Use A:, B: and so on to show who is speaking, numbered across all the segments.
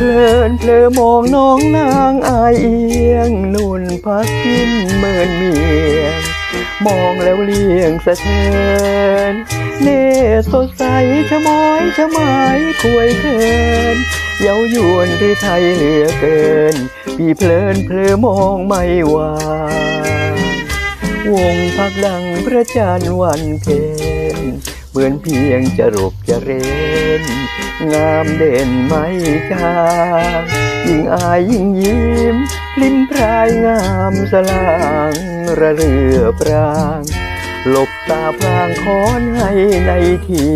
A: เพลอมองน้องนางอายเอียงนุ่นพักกินเมินเมียง มองแล้วเลี่ยงสะเทือนเน่สดใสชะมอยชะไม้ควยเคินเย้ายวนที่ไทยเหลือเกิน พี่เพลินเพลอมองไม่วางวงพักดังพระจันทร์วันเพ็ญเหมือนเพียงจะรบจะเรน งามเด่นไม่จางยิ่งอายยิ่งยิ้มลิ้มพรายงามสลางระเรือปรางหลบตาพรางคอนให้ในที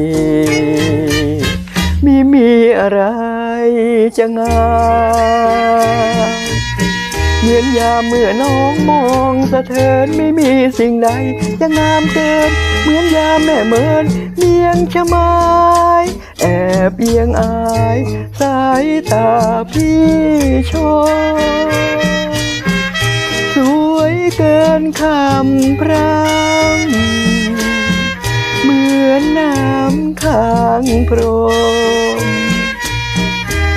A: มีมีอะไรจะงามเหมือนยามเมื่อน้องมองสะเทินไม่มีสิ่งใดจะงามเกิน เหมือนยามแม่เมินเมียงชะมา บเอียงอาย สายตาพี่ชมสวยเกินคำพร่ำเหมือนน้ำค้างโพรม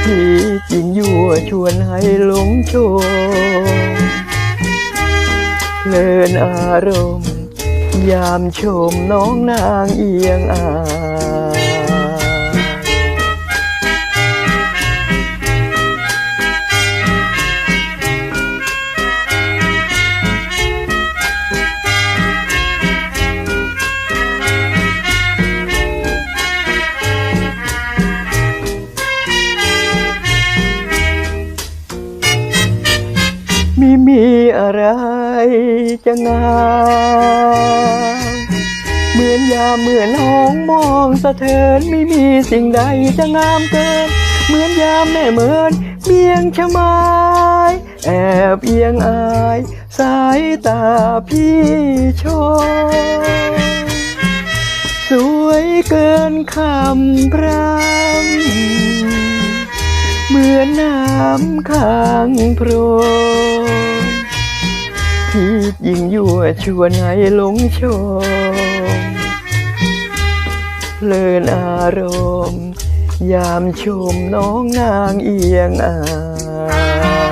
A: ที่จริงยั่วชวนให้หลงโชมเพลินอารมณ์ ยามชมน้องนางเอียงอาย ไมีมีอะไรจะงามเหมือนยามเมื่อน้องมองสะเทินไม่มีสิ่งใดจะงามเกิน เหมือนยามแม่เหมินเบียงชะมายแอบเอียงอาย สายตาพี่ชมสวยเกินคำพรำเหมือนน้ำค้างโพรม ที่ยิ่งยั่วชวนให้หลงชมเพลินอารมณ์ ยามชมน้องนางเอียงอาย